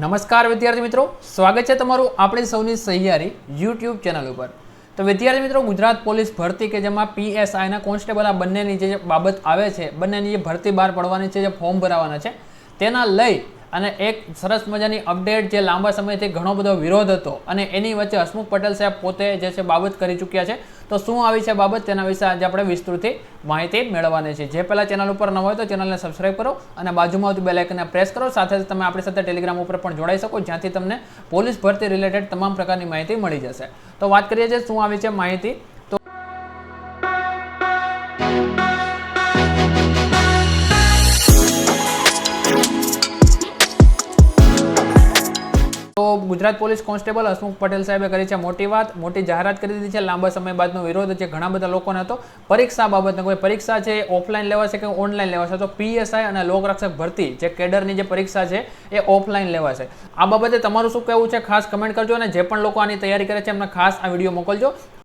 નમસ્કાર વિદ્યાર્થી મિત્રો. સ્વાગત છે તમારું આપણી સૌની સહિયારી યુટ્યુબ ચેનલ ઉપર. તો વિદ્યાર્થી મિત્રો, ગુજરાત પોલીસ ભરતી કે જેમાં પીએસઆઈના કોન્સ્ટેબલ આ બંનેની જે બાબત આવે છે, બંનેની જે ભરતી બહાર પડવાની છે, જે ફોર્મ ભરાવાના છે, તેના લઈ અને એક સરસ મજાની અપડેટ જે લાંબા સમયથી ઘણો બધો વિરોધ હતો અને એની વચ્ચે હસમુખ પટેલ સાહેબ પોતે જે છે બાબત કરી ચૂક્યા છે. તો શું આવી છે બાબત? તેના વિશે આજે આપણે વિસ્તૃતથી માહિતી મેળવવાની છે. જે પહેલાં ચેનલ ઉપર ન હોય તો ચેનલને સબસ્ક્રાઇબ કરો અને બાજુમાં આવતી બેલ પ્રેસ કરો. સાથે તમે આપણી સાથે ટેલિગ્રામ ઉપર પણ જોડાઈ શકો, જ્યાંથી તમને પોલીસ ભરતી રિલેટેડ તમામ પ્રકારની માહિતી મળી જશે. તો વાત કરીએ છીએ શું આવી છે માહિતી. તો ગુજરાત પોલીસ કોન્સ્ટેબલ હસમુખ પટેલ સાહેબે કરી છે મોટી વાત. મોટી જાહેરાત કરી દીધી છે. લાંબા સમય બાદનો વિરોધ છે. ઘણા બધા લોકોને હતો. પરીક્ષા બાબતને કોઈ પરીક્ષા છે ઓફલાઈન લેવાશે કે ઓનલાઈન લેવાશે? તો પીએસઆઈ અને લોકરક્ષક ભરતી જે કેડરની જે પરીક્ષા છે એ ઓફલાઈન લેવાશે. આ બાબતે તમારું શું કહેવું છે? ખાસ કમેન્ટ કરજો અને જે પણ લોકો આની તૈયારી કરે છે એમને ખાસ આ વીડિયો મોકલજો.